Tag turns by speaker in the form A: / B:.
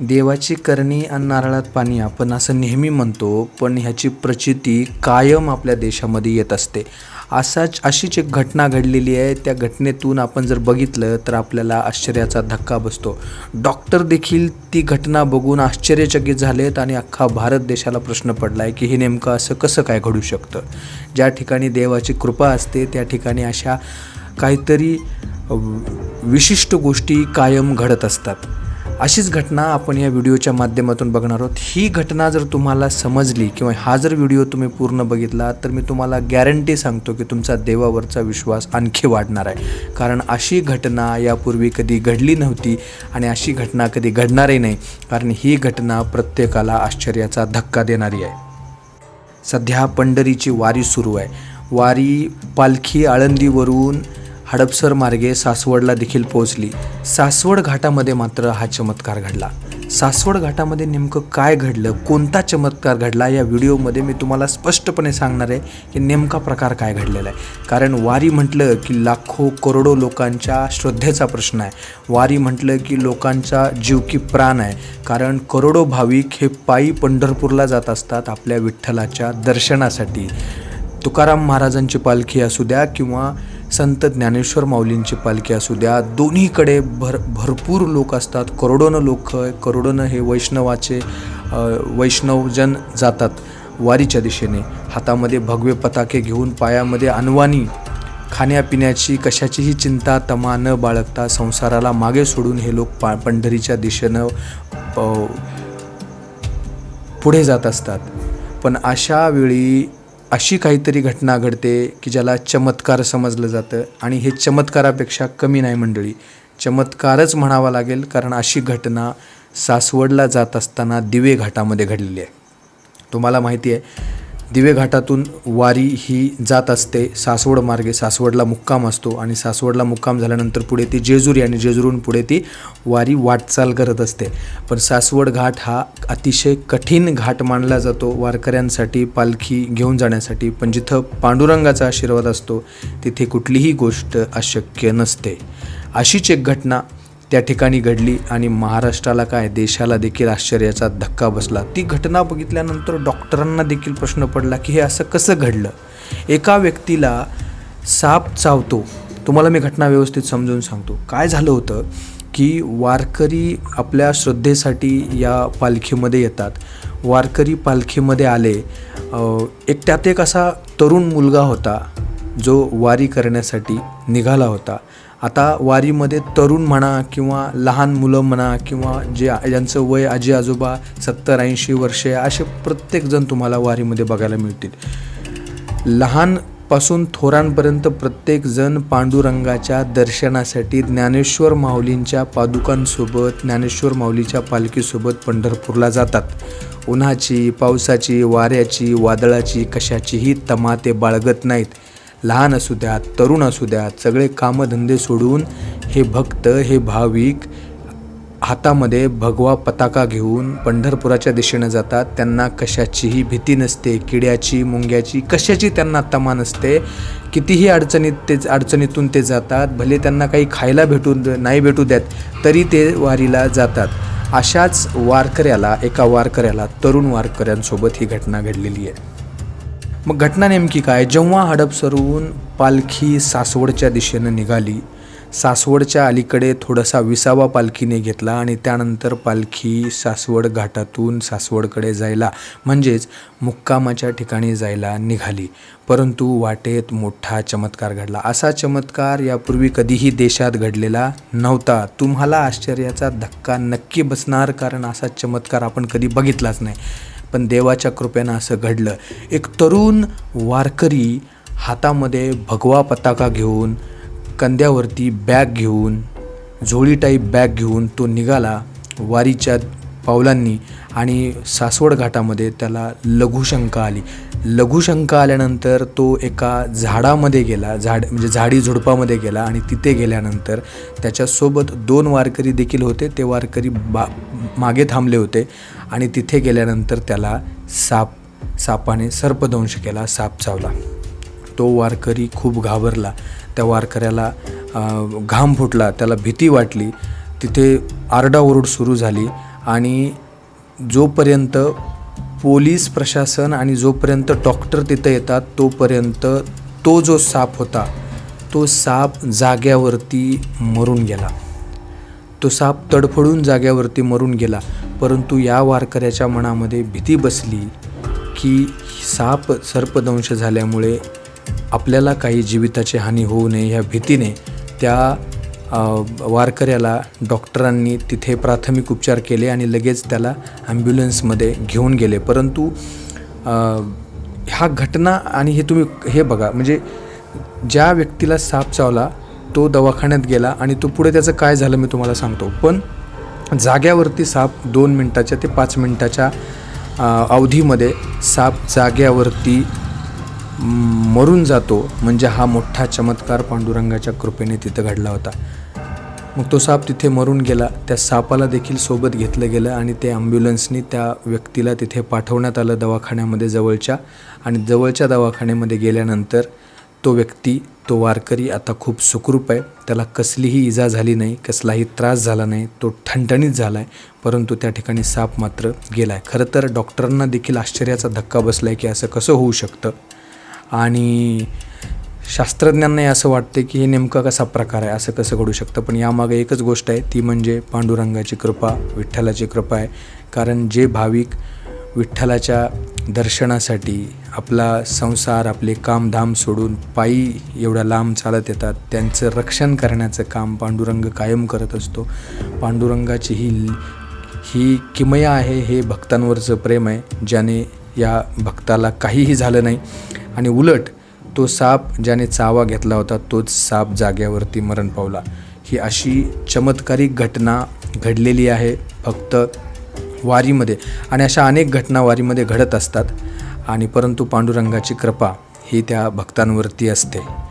A: देवाची करणी आणि नारळात पाणी आपण असं नेहमी म्हणतो पण ह्याची प्रचिती कायम आपल्या देशामध्ये येत असते. असाच अशीच एक घटना घडलेली आहे. त्या घटनेतून आपण जर बघितलं तर आपल्याला आश्चर्याचा धक्का बसतो. डॉक्टर देखील ती घटना बघून आश्चर्यचकित झालेत आणि अख्खा भारत देशाला प्रश्न पडला आहे की हे नेमकं असं कसं काय घडू शकतं? ज्या ठिकाणी देवाची कृपा असते त्या ठिकाणी अशा काहीतरी विशिष्ट गोष्टी कायम घडत असतात. अशीच घटना आपण या व्हिडिओच्या माध्यमातून बघणार आहोत. ही घटना जर तुम्हाला समजली किंवा हा जर व्हिडिओ तुम्ही पूर्ण बघितला तर मी तुम्हाला गॅरंटी सांगतो की तुमचा देवावरचा विश्वास आणखी वाढणार आहे. कारण अशी घटना यापूर्वी कधी घडली नव्हती आणि अशी घटना कधी घडणारही नाही. कारण ही घटना प्रत्येकाला आश्चर्याचा धक्का देणारी आहे. सध्या पंढरीची वारी सुरू आहे. वारी पालखी आळंदीवरून हडपसर मार्गे सासवडला देखील पोहोचली. सासवड घाटामध्ये मात्र हा चमत्कार घडला. सासवड घाटामध्ये नेमकं काय घडलं? कोणता चमत्कार घडला? या व्हिडिओमध्ये मी तुम्हाला स्पष्टपणे सांगणार आहे की नेमका प्रकार काय घडलेला आहे. कारण वारी म्हटलं की लाखो करोडो लोकांच्या श्रद्धेचा प्रश्न आहे. वारी म्हटलं की लोकांचा जीव की प्राण आहे. कारण करोडो भाविक हे पायी पंढरपूरला जात असतात आपल्या विठ्ठलाच्या दर्शनासाठी. तुकाराम महाराजांची पालखी असू द्या किंवा संत ज्ञानेश्वर माऊलींची पालखी असू द्या दोन्हीकडे भर भरपूर लोक असतात करोडोनं लोक करोडोनं हे वैष्णवाचे वैष्णवजन जातात वारीच्या दिशेने. हातामध्ये भगवे पताके घेऊन पायामध्ये अनवाणी खाण्यापिण्याची कशाचीही चिंता तमा न बाळगता संसाराला मागे सोडून हे लोक पा पंढरीच्या दिशेनं पुढे जात असतात. पण अशा वेळी अशी काहीतरी घटना घडते की ज्याला चमत्कार समजलं जातं आणि हे चमत्कारापेक्षा कमी नाही मंडळी. चमत्कारच म्हणावा लागेल कारण अशी घटना सासवडला जात असताना दिवे घाटामध्ये घडलेली आहे. तुम्हाला माहिती आहे दिवे घाटातून वारी ही जात असते. सासवड मार्गे सासवडला मुक्काम असतो आणि सासवडला मुक्काम झाल्यानंतर पुढे ती जेजुरी आणि जेजुरून पुढे ती वारी वाटचाल करत असते. पण सासवड घाट हा अतिशय कठीण घाट मानला जातो. वारकऱ्यांसाठी पालखी घेऊन जाण्यासाठी. पण जिथं पांडुरंगाचा आशीर्वाद असतो तिथे कुठलीही गोष्ट अशक्य नसते. अशीच एक घटना त्या ठिकाणी घडली आणि महाराष्ट्राला काय देशाला देखील आश्चर्याचा धक्का बसला. ती घटना बघितल्यानंतर डॉक्टरांना देखील प्रश्न पडला की हे असं कसं घडलं? एका व्यक्तीला साप चावतो. तुम्हाला मी घटना व्यवस्थित समजून सांगतो. काय झालं होतं की वारकरी आपल्या श्रद्धेसाठी या पालखीमध्ये येतात. वारकरी पालखीमध्ये आले. एकट्यात एक असा तरुण मुलगा होता जो वारी करण्यासाठी निघाला होता. आता वारीमध्ये तरुण म्हणा किंवा लहान मुलं म्हणा किंवा जे ज्यांचं वय आजी आजोबा सत्तर ऐंशी वर्षे असे प्रत्येकजण तुम्हाला वारीमध्ये बघायला मिळतील. लहानपासून थोरांपर्यंत प्रत्येकजण पांडुरंगाच्या दर्शनासाठी ज्ञानेश्वर माऊलींच्या पादुकांसोबत ज्ञानेश्वर माऊलीच्या पालखीसोबत पंढरपूरला जातात. उन्हाची पावसाची वाऱ्याची वादळाची कशाचीही तमा ते बाळगत नाहीत. लहान असू द्यात तरुण असू द्यात सगळे कामधंदे सोडून हे भक्त हे भाविक हातामध्ये भगवा पताका घेऊन पंढरपुराच्या दिशेनं जातात. त्यांना कशाचीही भीती नसते किड्याची मुंग्याची कशाची त्यांना तमा नसते. कितीही अडचणीत ते अडचणीतून ते जातात भले त्यांना काही खायला भेटू नाही भेटू द्यात तरी ते वारीला जातात. अशाच वारकऱ्याला एका वारकऱ्याला तरुण वारकऱ्यांसोबत ही घटना घडलेली आहे. मग घटना नेमकी काय? जेव्हा हडपसरहून पालखी सासवडच्या दिशेनं निघाली सासवडच्या अलीकडे थोडासा विसावा पालखीने घेतला आणि त्यानंतर पालखी सासवड घाटातून सासवडकडे जायला म्हणजेच मुक्कामाच्या ठिकाणी जायला निघाली. परंतु वाटेत मोठा चमत्कार घडला. असा चमत्कार यापूर्वी कधीही देशात घडलेला नव्हता. तुम्हाला आश्चर्याचा धक्का नक्की बसणार कारण असा चमत्कार आपण कधी बघितलाच नाही. पण देवाच्या कृपेनं असं घडलं. एक तरुण वारकरी हातामध्ये भगवा पताका घेऊन कंद्यावरती बॅग घेऊन झोळी टाईप बॅग घेऊन तो निघाला. वारीच्या पावलांनी आणि सासवड घाटामध्ये त्याला लघुशंका आली. लघुशंका आल्यानंतर तो एका झाडामध्ये गेला झाड म्हणजे झाडी झुडपामध्ये गेला आणि तिथे गेल्यानंतर त्याच्यासोबत दोन वारकरी देखील होते. ते वारकरी बा मागे थांबले होते आणि तिथे गेल्यानंतर त्याला साप सापाने सर्पदंश केला साप चावला. तो वारकरी खूप घाबरला. त्या वारकऱ्याला घाम फुटला त्याला भीती वाटली. तिथे आरडाओरड सुरू झाली आणि जोपर्यंत पोलीस प्रशासन आणि जोपर्यंत डॉक्टर तिथं येतात तोपर्यंत तो जो साप होता तो साप जाग्यावरती मरून गेला. तो साप तडफडून जाग्यावरती मरून गेला परंतु या वारकऱ्याच्या मनामध्ये भीती बसली की साप सर्पदंश झाल्यामुळे आपल्याला काही जीविताची हानी होऊ नये ह्या भीतीने त्या वारकऱ्याला डॉक्टरांनी तिथे प्राथमिक उपचार केले आणि लगेच त्याला ॲम्ब्युलन्समध्ये घेऊन गेले. परंतु ह्या घटना आणि हे तुम्ही हे बघा म्हणजे ज्या व्यक्तीला साप चावला तो दवाखान्यात गेला आणि तो पुढे त्याचं काय झालं मी तुम्हाला सांगतो. पण जाग्यावरती साप दोन मिनटाच्या ते पाच मिनटाच्या अवधीमध्ये साप जाग्यावरती मरून जातो म्हणजे हा मोठा चमत्कार पांडुरंगाच्या कृपेने तिथं घडला होता. मग तो साप तिथे मरून गेला. त्या सापाला देखील सोबत घेतलं गेलं आणि ते ॲम्ब्युलन्सनी त्या व्यक्तीला तिथे पाठवण्यात आलं दवाखान्यामध्ये जवळच्या आणि जवळच्या दवाखान्यामध्ये गेल्यानंतर तो व्यक्ती तो वारकरी आता खूप सुखरूप आहे. त्याला कसलीही इजा झाली नाही कसलाही त्रास झाला नाही. तो ठणठणीत झाला आहे परंतु त्या ठिकाणी साप मात्र गेला आहे खरं तर डॉक्टरांना देखील आश्चर्याचा धक्का बसला आहे की असं कसं होऊ शकतं? आणि शास्त्रज्ञांनाही असं वाटते की हे नेमका कसा प्रकार आहे असं कसं घडू शकतं? पण यामागे एकच गोष्ट आहे ती म्हणजे पांडुरंगाची कृपा विठ्ठलाची कृपा आहे. कारण जे भाविक विठ्ठलाच्या दर्शनासाठी आपला संसार आपले कामधाम सोडून पायी एवढ्या लांब चालत येतात त्यांचं रक्षण करण्याचं काम पांडुरंग कायम करत असतो. पांडुरंगाची ही ही किमया आहे हे भक्तांवरचं प्रेम आहे ज्याने या भक्ताला काहीही झालं नाही. आणि उलट तो साप ज्याने चावा घेतला होता तोच साप जाग्यावरती मरण पावला. ही अशी चमत्कारिक घटना घडलेली आहे फक्त वारीमध्ये. आणि अशा अनेक घटना वारीमध्ये घडत असतात. आणि परंतु पांडुरंगाची कृपा ही त्या भक्तांवरती असते.